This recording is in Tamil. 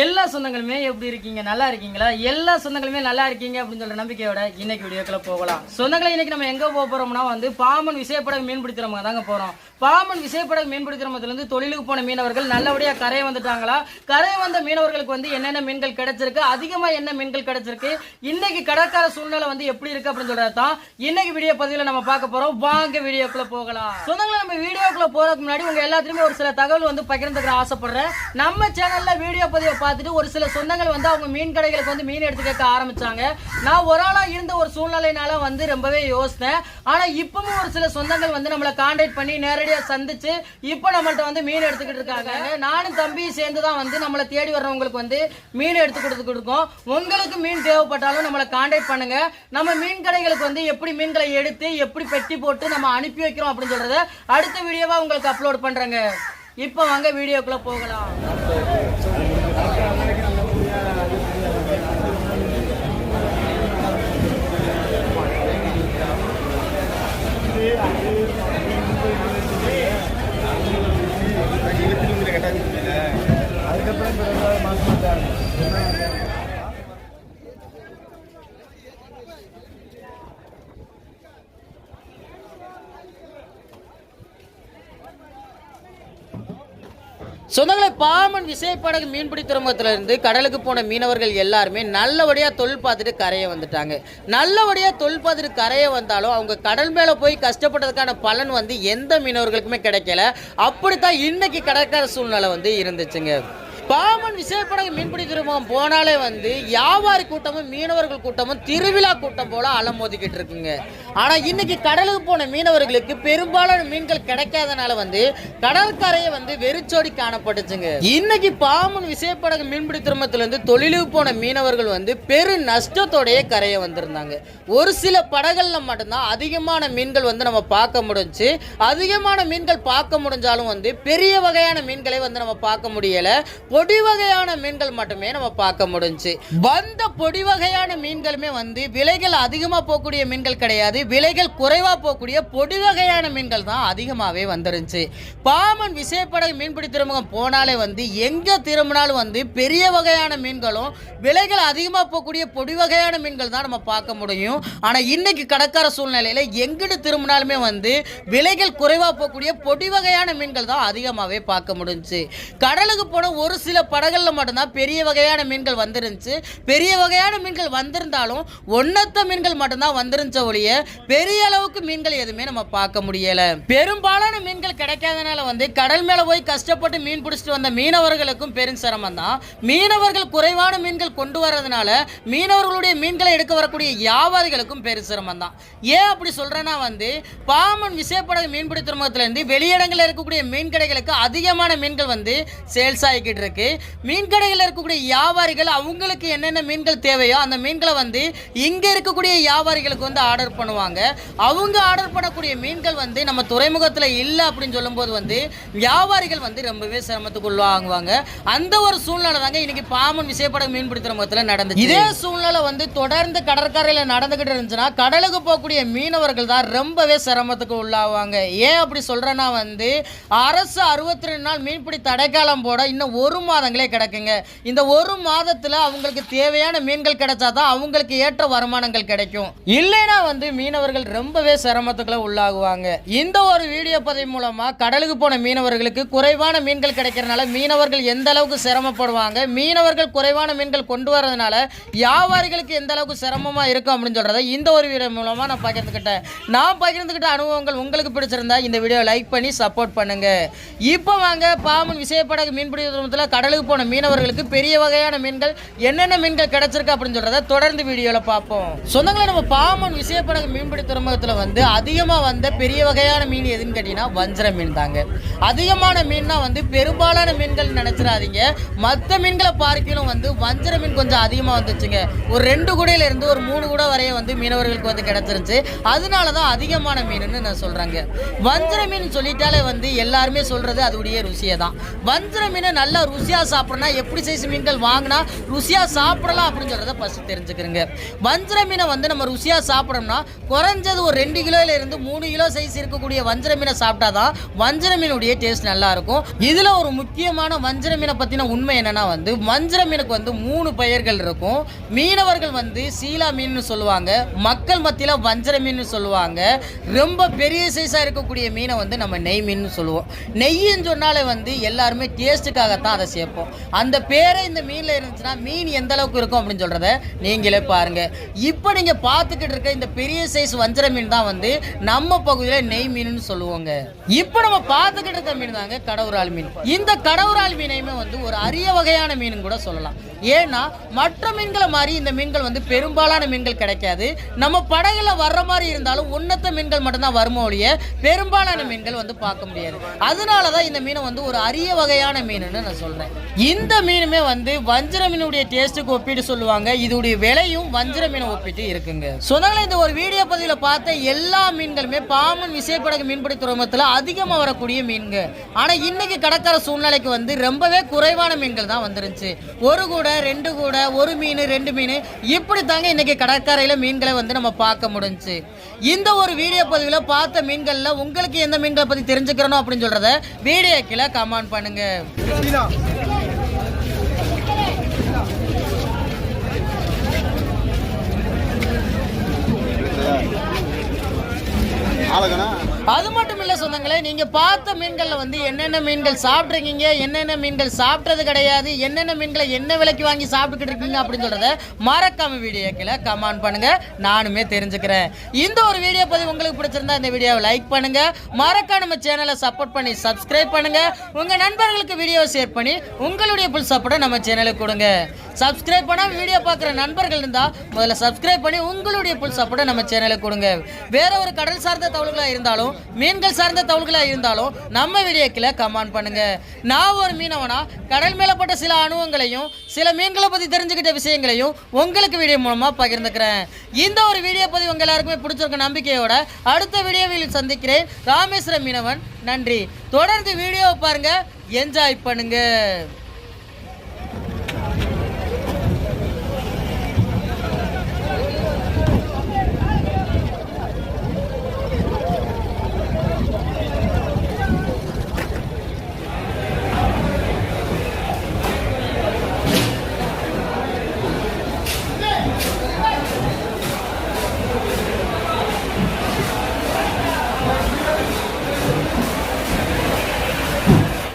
எல்லா சொந்தங்களுமே எப்படி இருக்கீங்க? நல்லா இருக்கீங்களா? எல்லா சொந்தங்களுமே நல்லா இருக்கீங்க அப்படின்னு சொல்ற நம்பிக்கையோட இன்னைக்கு வீடியோக்குள்ள போகலாம். சொந்தங்களை இன்னைக்கு நம்ம எங்க போக போறோம்னா வந்து பாமன் விசைப்படகு மீன் பிடிக்கிறவங்க தாங்க போறோம். பாமன் விசைப்படகு மீன் பிடிக்கிறவங்கல தொழிலுக்கு போன மீனவர்கள் நல்லபடியா கரையை வந்துட்டாங்களா? கரை வந்த மீனவர்களுக்கு வந்து என்னென்ன மீன்கள் கிடைச்சிருக்கு? அதிகமா என்ன மீன்கள் கிடைச்சிருக்கு? இன்னைக்கு கடற்கரை சூழ்நிலை வந்து எப்படி இருக்கு அப்படின்னு சொல்றது தான் இன்னைக்கு வீடியோ பதிவில் நம்ம பார்க்க போறோம். வாங்க வீடியோக்குள்ள போகலாம். சொந்தங்களை நம்ம வீடியோக்குள்ள போறதுக்கு முன்னாடி உங்க எல்லாத்துலயுமே ஒரு சில தகவல் வந்து பகிர்ந்துக்கிற ஆசைப்படுறேன். நம்ம சேனல்ல வீடியோ பதிவை பார்த்துட்டு ஒரு சில சொந்தங்கள் வந்து அவங்க மீன் கடைகளுக்கு வந்து மீன் எடுத்து கேட்க ஆரம்பிச்சாங்க. நான் ஒரு ஆளா இருந்த ஒரு சூழ்நிலைனால வந்து ரொம்பவே யோசித்தேன். ஆனா இப்பவும் ஒரு சில சொந்தங்கள் வந்து நம்மளை கான்டாக்ட் பண்ணி நேரடியாக சந்திச்சு இப்போ நம்மள்ட்ட வந்து மீன் எடுத்துக்கிட்டு இருக்காங்க. நானும் தம்பியும் சேர்ந்து தான் வந்து நம்மளை தேடி வர்றவங்களுக்கு வந்து மீன் எடுத்து கொடுத்து இருக்கோம் உங்களுக்கு மீன் தேவைப்பட்டாலும் நம்மளை கான்டாக்ட் பண்ணுங்க. நம்ம மீன் கடைகளுக்கு வந்து எப்படி மீன்களை எடுத்து எப்படி பெட்டி போட்டு நம்ம அனுப்பி வைக்கிறோம் அப்படின்னு சொல்றத அடுத்த வீடியோவா உங்களுக்கு அப்லோட் பண்றேங்க. இப்போ வாங்க வீடியோக்குள்ள போகலாம். சொந்தங்களை பாமன் விசைப்படகு மீன்பிடி துறைமுகத்திலிருந்து கடலுக்கு போன மீனவர்கள் எல்லாருமே நல்லபடியாக தொழில் பார்த்துட்டு கரையை வந்துட்டாங்க. நல்லபடியாக தொழில் பார்த்துட்டு கரையை வந்தாலும் அவங்க கடல் மேலே போய் கஷ்டப்பட்டதுக்கான பலன் வந்து எந்த மீனவர்களுக்குமே கிடைக்கல. அப்படித்தான் இன்னைக்கு கடற்கரை சூழ்நிலை வந்து இருந்துச்சுங்க. பாமன் விசைப்படகு மீன்பிடி துறைமுகம் போனாலே வந்து வியாபாரி கூட்டமும் மீனவர்கள் கூட்டமும் திருவிழா கூட்டம் போல அலமோதிக்கிட்டு இருக்குங்க. ஆனால் இன்னைக்கு கடலுக்கு போன மீனவர்களுக்கு பெரும்பாலான மீன்கள் கிடைக்காதனால வந்து கடற்கரையை வந்து வெறிச்சோடி காணப்பட்டுச்சுங்க. இன்னைக்கு பாமன் விசைப்படகு மீன்பிடி துறைமுகத்துல இருந்து தொழிலுக்கு போன மீனவர்கள் வந்து பெரு நஷ்டத்தோடைய கரையை வந்திருந்தாங்க. ஒரு சில படகளில் மட்டும்தான் அதிகமான மீன்கள் வந்து நம்ம பார்க்க முடிஞ்சு அதிகமான மீன்கள் பார்க்க முடிஞ்சாலும் வந்து பெரிய வகையான மீன்களை வந்து நம்ம பார்க்க முடியலை. பொடி வகையான மீன்கள் மட்டுமே நம்ம பார்க்க முடிஞ்சு. வந்த பொடி வகையான மீன்களுமே வந்து விலைகள் அதிகமாக போகக்கூடிய மீன்கள் கிடையாது. விலைகள் குறைவாக போகக்கூடிய பொடி வகையான மீன்கள் தான் அதிகமாகவே வந்துருந்துச்சு. பாமன் விசைப்படகு மீன்பிடி துறைமுகம் போனாலே வந்து எங்கே திரும்பினாலும் வந்து பெரிய வகையான மீன்களும் விலைகள் அதிகமாக போகக்கூடிய பொடி வகையான மீன்கள் தான் நம்ம பார்க்க முடியும். ஆனால் இன்றைக்கி கடற்கரை சூழ்நிலையில் எங்கிட்டு திரும்பினாலுமே வந்து விலைகள் குறைவாக போகக்கூடிய பொடி வகையான மீன்கள் தான் அதிகமாகவே பார்க்க முடிஞ்சு கடலுக்கு போன ஒரு சில படகுகளில் மட்டும்தான் பெரிய வகையான மீன்கள் வந்துருந்துச்சு. பெரிய வகையான மீன்கள் வந்திருந்தாலும் ஒன்னத்த மீன்கள் மட்டும்தான் வந்துருந்துச்ச ஒழிய பெரிய அளவுக்கு மீன்கள் எதுவுமே நம்ம பார்க்க முடியல. பெரும்பாலான மீன்கள் கிடைக்காதனால வந்து கடல் மேல போய் கஷ்டப்பட்டு மீன் பிடிச்சிட்டு வந்த மீனவர்களுக்கும் பெரும் சிரமம் தான். மீனவர்கள் குறைவான மீன்கள் கொண்டு வர்றதுனால மீனவர்களுடைய மீன்களை எடுக்க வரக்கூடிய வியாபாரிகளுக்கும் பெரும் சிரமம் தான். ஏன் அப்படி சொல்றேன்னா வந்து பாமன் விசைப்படகு மீன்பிடி துறைமுகத்திலிருந்து வெளியிடங்களில் இருக்கக்கூடிய மீன் கடைகளுக்கு அதிகமான மீன்கள் வந்து சேல்ஸ் ஆகிக்கிட்டு இருக்கு. மீன் கடைகளில் இருக்கக்கூடிய வியாபாரிகள் அவங்களுக்கு என்னென்ன மீன்கள் தேவையோ அந்த மீன்களை வந்து இங்கே இருக்கக்கூடிய வியாபாரிகளுக்கு வந்து ஆர்டர் பண்ணுவாங்க. அவங்க ஆர்டர் பண்ணக்கூடிய மீன்கள் வந்து நம்ம துறைமுகத்தில் இல்லை அப்படின்னு சொல்லும்போது வந்து வியாபாரிகள் வந்து ரொம்பவே சிரமத்துக்கு உள்ளாங்குவாங்க அந்த ஒரு சூழ்நிலை தாங்க இன்னைக்கு பாமன் விசைப்படகு மீன்பிடி துறைமுகத்தில் நடந்து இதே சூழ்நிலை வந்து தொடர்ந்து கடற்கரையில் நடந்துகிட்டு இருந்துச்சுன்னா கடலுக்கு போகக்கூடிய மீனவர்கள் தான் ரொம்பவே சிரமத்துக்கு உள்ளாவாங்க. ஏன் அப்படி சொல்றேன்னா வந்து அரசு அறுபத்தி ரெண்டு நாள் மீன்பிடி தடைக்காலம் போட இன்னும் ஒரு மாதங்களே கிடக்குங்க. இந்த ஒரு மாதத்தில் அவங்களுக்கு தேவையான மீன்கள் கிடைச்சா தான் அவங்களுக்கு ஏற்ற வருமானங்கள் கிடைக்கும். இல்லைன்னா வந்து மீன் மீனவர்கள் ரொம்பவே சிரமத்துக்குள்ள உள்ளாகுவாங்க. இந்த ஒரு வீடியோ பதிவு மூலமா கடலுக்கு போன மீனவர்களுக்கு குறைவான மீன்கள் கிடைக்கிறதுனால மீனவர்கள் எந்த அளவுக்கு சிரமப்படுவாங்க? மீனவர்கள் குறைவான மீன்கள் கொண்டு வரதுனால வியாபாரிகளுக்கு எந்த அளவுக்கு சிரமமா இருக்கும் அப்படின்னு சொல்றதை இந்த ஒரு வீடியோ மூலமா நான் பகிர்ந்துக்கிட்டேன் நான் பகிர்ந்துக்கிட்ட அனுபவங்கள் உங்களுக்கு பிடிச்சிருந்தா இந்த வீடியோ லைக் பண்ணி சப்போர்ட் பண்ணுங்க. இப்போ வாங்க பாமன் விசைப்படகு மீன்பிடி துறைமுகத்தில் கடலுக்கு போன மீனவர்களுக்கு பெரிய வகையான மீன்கள் என்னென்ன மீன்கள் கிடைச்சிருக்கு அப்படின்னு சொல்றத தொடர்ந்து வீடியோவில் பார்ப்போம். சொந்தங்களை நம்ம பாமன் விசைப்படகு மீன்பிடி துறைமுகத்தில் வந்து அதிகமாக வந்த பெரிய வகையான மீன் எதுன்னு கேட்டிங்கன்னா வஞ்சர மீன் தாங்க. அதிகமான மீன்னா வந்து பெரும்பாலான மீன்கள் நினச்சிடாதீங்க. மற்ற மீன்களை பார்க்கலும் வந்து வஞ்சர மீன் கொஞ்சம் அதிகமாக வந்துச்சுங்க. ஒரு ரெண்டு குடையிலேருந்து ஒரு மூணு கூட வரைய வந்து மீனவர்களுக்கு வந்து கிடைச்சிருச்சு அதனால தான் அதிகமான மீனுன்னு நான் சொல்கிறாங்க வஞ்சர மீன் சொல்லிட்டாலே வந்து எல்லாருமே சொல்கிறது அதோடைய ருசியை தான் வஞ்சர மீனை நல்லா ருசியாக சாப்பிட்றனா எப்படி சைஸ் மீன்கள் வாங்கினா ருசியாக சாப்பிடலாம் அப்படின்னு சொல்கிறத ஃபஸ்ட்டு தெரிஞ்சுக்கிறேங்க. வஞ்சர மீனை வந்து நம்ம ருசியாக சாப்பிடணும்னா குறைஞ்சது ஒரு ரெண்டு கிலோல இருந்து மூணு கிலோ சைஸ் இருக்கக்கூடிய வஞ்சர மீனை சாப்பிட்டா தான் வஞ்சர மீனுடைய டேஸ்ட் நல்லா இருக்கும். இதில் ஒரு முக்கியமான வஞ்சர மீனை பற்றின உண்மை என்னன்னா வந்து வஞ்சர மீனுக்கு வந்து மூணு பெயர்கள் இருக்கும். மீனவர்கள் வந்து சீலா மீன் சொல்லுவாங்க. மக்கள் மத்தியில் வஞ்சர மீன் சொல்லுவாங்க. ரொம்ப பெரிய சைஸாக இருக்கக்கூடிய மீனை வந்து நம்ம நெய் மீன் சொல்லுவோம். நெய்ன்னு சொன்னாலே வந்து எல்லாருமே டேஸ்ட்டுக்காகத்தான் அதை சேர்ப்போம். அந்த பேரே இந்த மீனில் இருந்துச்சுன்னா மீன் எந்த அளவுக்கு இருக்கும் அப்படின்னு சொல்கிறத நீங்களே பாருங்க. இப்போ நீங்கள் பார்த்துக்கிட்டு இருக்க இந்த பெரிய சைஸ் சைஸ் வஞ்சர மீன் தான் வந்து நம்ம பகுதியில் நெய் மீன் சொல்லுவோங்க. இப்போ நம்ம பார்த்துக்கிட்டு இருக்க மீன் தாங்க கடவுரால் மீன். இந்த கடவுரால் மீனையுமே வந்து ஒரு அரிய வகையான மீன் கூட சொல்லலாம். ஏன்னா மற்ற மீன்களை மாதிரி இந்த மீன்கள் வந்து பெரும்பாலான மீன்கள் கிடைக்காது. நம்ம படகுல வர்ற மாதிரி இருந்தாலும் உன்னத்த மீன்கள் மட்டும்தான் வருமோ ஒழிய பெரும்பாலான மீன்கள் வந்து பார்க்க முடியாது. அதனால தான் இந்த மீனை வந்து ஒரு அரிய வகையான மீனுன்னு நான் சொல்கிறேன் இந்த மீனுமே வந்து வஞ்சர மீனுடைய டேஸ்ட்டுக்கு ஒப்பிட்டு சொல்லுவாங்க. இதோடைய விலையும் வஞ்சர மீனை ஒப்பிட்டு இருக்குங்க. சொன்னாங்களே இந்த ஒரு வீடியோ பதிவில் பார்த்த எல்லா மீன்களுமே பாமன் விசைப்படகு மீன்பிடி துறைமுகத்தில் அதிகமாக வரக்கூடிய மீன்கள் ஆனால் இன்றைக்கி கடற்கரை சூழ்நிலைக்கு வந்து ரொம்பவே குறைவான மீன்கள் தான் வந்துருந்துச்சு. ஒரு கூட ரெண்டு கூட ஒரு மீன் ரெண்டு மீன் இப்படி தாங்க இன்னைக்கு கடற்கரையில் மீன்களை வந்து நம்ம பார்க்க முடிஞ்சு இந்த ஒரு வீடியோ பதிவில் பார்த்த மீன்களில் உங்களுக்கு எந்த மீன்களை பற்றி தெரிஞ்சுக்கிறனோ அப்படின்னு சொல்கிறத வீடியோ கீழே கமெண்ட் பண்ணுங்கள் அது மட்டும் இல்லை சொந்தங்களே நீங்கள் பார்த்த மீன்களில் வந்து என்னென்ன மீன்கள் சாப்பிட்ருக்கீங்க என்னென்ன மீன்கள் சாப்பிட்டது கிடையாது என்னென்ன மீன்களை என்ன விலைக்கு வாங்கி சாப்பிட்டுக்கிட்டு இருக்கீங்க அப்படின்னு சொல்கிறத மறக்காம வீடியோ கீழே கமெண்ட் பண்ணுங்கள் நானுமே தெரிஞ்சுக்கிறேன். இந்த ஒரு வீடியோ பதிவு உங்களுக்கு பிடிச்சிருந்தா இந்த வீடியோவை லைக் பண்ணுங்கள் மறக்காம நம்ம சேனலை சப்போர்ட் பண்ணி சப்ஸ்கிரைப் பண்ணுங்கள் உங்கள் நண்பர்களுக்கு வீடியோ ஷேர் பண்ணி உங்களுடைய புல் சப்போர்ட்டை நம்ம சேனலுக்கு கொடுங்க. சப்ஸ்கிரைப் பண்ணால் வீடியோ பார்க்குற நண்பர்கள் இருந்தால் முதல்ல சப்ஸ்கிரைப் பண்ணி உங்களுடைய புல் சப்போர்ட்டை நம்ம சேனலுக்கு கொடுங்க. வேற ஒரு கடல் சார்ந்த தவள்களாக இருந்தாலும் மீன்கள் சார்ந்த தவள்களாக இருந்தாலும் நம்ம வீடியோக்கில் கமெண்ட் பண்ணுங்க. நான் ஒரு மீனவனா கடல் மேலப்பட்ட சில அனுபவங்களையும் சில மீன்களை பற்றி தெரிஞ்சுக்கிட்ட விஷயங்களையும் உங்களுக்கு வீடியோ மூலமாக பகிர்ந்துக்கிறேன். இந்த ஒரு வீடியோ பதிவு உங்கள் எல்லாருக்குமே பிடிச்சிருக்க நம்பிக்கையோட அடுத்த வீடியோவில் சந்திக்கிறேன். ராமேஸ்வரம் மீனவன் நன்றி. தொடர்ந்து வீடியோவை பாருங்க. என்ஜாய் பண்ணுங்க.